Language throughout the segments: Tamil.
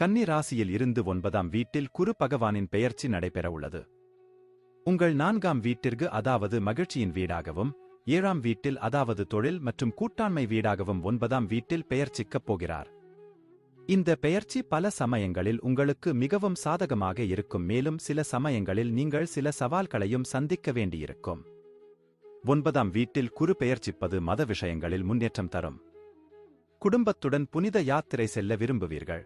கன்னி ராசியில் இருந்து ஒன்பதாம் வீட்டில் குரு பகவானின் பெயர்ச்சி நடைபெறவுள்ளது. உங்கள் நான்காம் வீட்டிற்கு அதாவது மகிழ்ச்சியின் வீடாகவும் ஏழாம் வீட்டில் அதாவது தொழில் மற்றும் கூட்டாண்மை வீடாகவும் ஒன்பதாம் வீட்டில் பெயர்ச்சிக்கப் போகிறார். இந்த பெயர்ச்சி பல சமயங்களில் உங்களுக்கு மிகவும் சாதகமாக இருக்கும் மேலும் சில சமயங்களில் நீங்கள் சில சவால்களையும் சந்திக்க வேண்டியிருக்கும். ஒன்பதாம் வீட்டில் குரு பெயர்ச்சிப்பது மத விஷயங்களில் முன்னேற்றம் தரும். குடும்பத்துடன் புனித யாத்திரை செல்ல விரும்புவீர்கள்.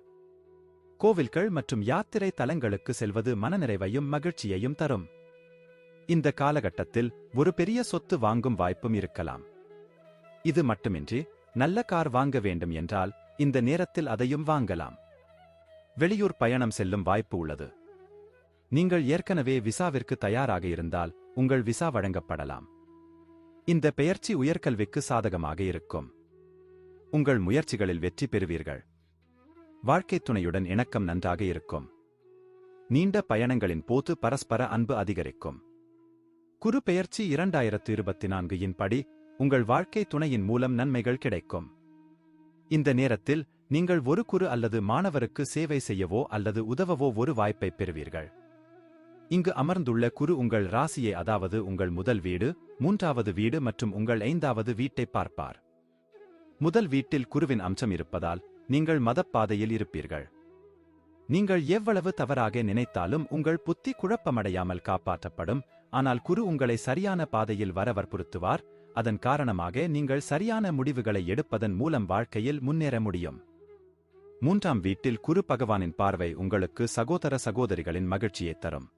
கோவில்கள் மற்றும் யாத்திரை தலங்களுக்கு செல்வது மனநிறைவையும் மகிழ்ச்சியையும் தரும். இந்த காலகட்டத்தில் ஒரு பெரிய சொத்து வாங்கும் வாய்ப்பும் இருக்கலாம். இது மட்டுமின்றி நல்ல கார் வாங்க வேண்டும் என்றால் இந்த நேரத்தில் அதையும் வாங்கலாம். வெளியூர் பயணம் செல்லும் வாய்ப்பு உள்ளது. நீங்கள் ஏற்கனவே விசாவிற்கு தயாராக இருந்தால் உங்கள் விசா வழங்கப்படலாம். இந்த பெயர்ச்சி உயர்கல்விக்கு சாதகமாக இருக்கும். உங்கள் முயற்சிகளில் வெற்றி பெறுவீர்கள். வாழ்க்கைத் துணையுடன் இணக்கம் நன்றாக இருக்கும். நீண்ட பயணங்களின் போது பரஸ்பர அன்பு அதிகரிக்கும். குரு பெயர்ச்சி இரண்டாயிரத்து இருபத்தி நான்கு படி உங்கள் வாழ்க்கை துணையின் மூலம் நன்மைகள் கிடைக்கும். இந்த நேரத்தில் நீங்கள் ஒரு குரு அல்லது மாணவருக்கு சேவை செய்யவோ அல்லது உதவவோ ஒரு வாய்ப்பை பெறுவீர்கள். இங்கு அமர்ந்துள்ள குரு உங்கள் ராசியை அதாவது உங்கள் முதல் வீடு மூன்றாவது வீடு மற்றும் உங்கள் ஐந்தாவது வீட்டை பார்ப்பார். முதல் வீட்டில் குருவின் அம்சம் இருப்பதால் நீங்கள் மதப்பாதையில் இருப்பீர்கள். நீங்கள் எவ்வளவு தவறாக நினைத்தாலும் உங்கள் புத்தி குழப்பமடையாமல் காப்பாற்றப்படும். ஆனால் குரு உங்களை சரியான பாதையில் வர வற்புறுத்துவார் அதன் காரணமாக நீங்கள் சரியான முடிவுகளை எடுப்பதன் மூலம் வாழ்க்கையில் முன்னேற முடியும். மூன்றாம் வீட்டில் குரு பகவானின் பார்வை உங்களுக்கு சகோதர சகோதரிகளின் மகிழ்ச்சியைத் தரும்.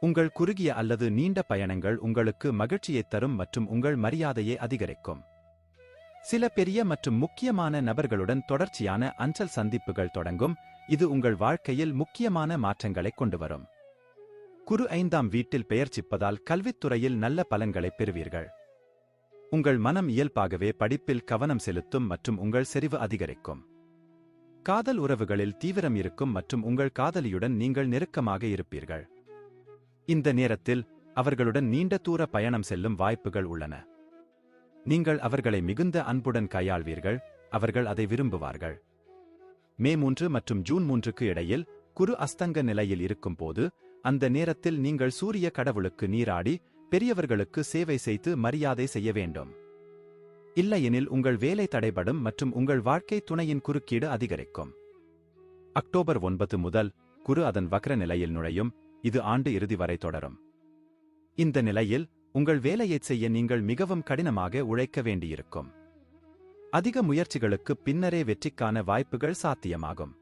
உங்கள் குறுகிய அல்லது நீண்ட பயணங்கள் உங்களுக்கு மகிழ்ச்சியைத் தரும் மற்றும் உங்கள் மரியாதையை அதிகரிக்கும். சில பெரிய மற்றும் முக்கியமான நபர்களுடன் தொடர்ச்சியான அஞ்சல் சந்திப்புகள் தொடங்கும். இது உங்கள் வாழ்க்கையில் முக்கியமான மாற்றங்களை கொண்டு வரும் குரு ஐந்தாம் வீட்டில் பெயர்ச்சிப்பதால் கல்வித்துறையில் நல்ல பலன்களை பெறுவீர்கள். உங்கள் மனம் இயல்பாகவே படிப்பில் கவனம் செலுத்தும் மற்றும் உங்கள் செறிவு அதிகரிக்கும். காதல் உறவுகளில் தீவிரம் இருக்கும் மற்றும் உங்கள் காதலியுடன் நீங்கள் நெருக்கமாக இருப்பீர்கள். இந்த நேரத்தில் அவர்களுடன் நீண்ட தூர பயணம் செல்லும் வாய்ப்புகள் உள்ளன. நீங்கள் அவர்களை மிகுந்த அன்புடன் கையாள்வீர்கள் அவர்கள் அதை விரும்புவார்கள். மே மூன்று மற்றும் ஜூன் மூன்றுக்கு இடையில் குரு அஸ்தங்க நிலையில் இருக்கும்போது அந்த நேரத்தில் நீங்கள் சூரிய கடவுளுக்கு நீராடி பெரியவர்களுக்கு சேவை செய்து மரியாதை செய்ய வேண்டும். இல்லையெனில் உங்கள் வேலை தடைபடும் மற்றும் உங்கள் வாழ்க்கை துணையின் குறுக்கீடு அதிகரிக்கும். அக்டோபர் ஒன்பது முதல் குரு அதன் வக்ர நிலையில் நுழையும் இது ஆண்டு இறுதி வரை தொடரும். இந்த நிலையில் உங்கள் வேலையைச் செய்ய நீங்கள் மிகவும் கடினமாக உழைக்க வேண்டியிருக்கும். அதிக முயற்சிகளுக்கு பின்னரே வெற்றிக்கான வாய்ப்புகள் சாத்தியமாகும்.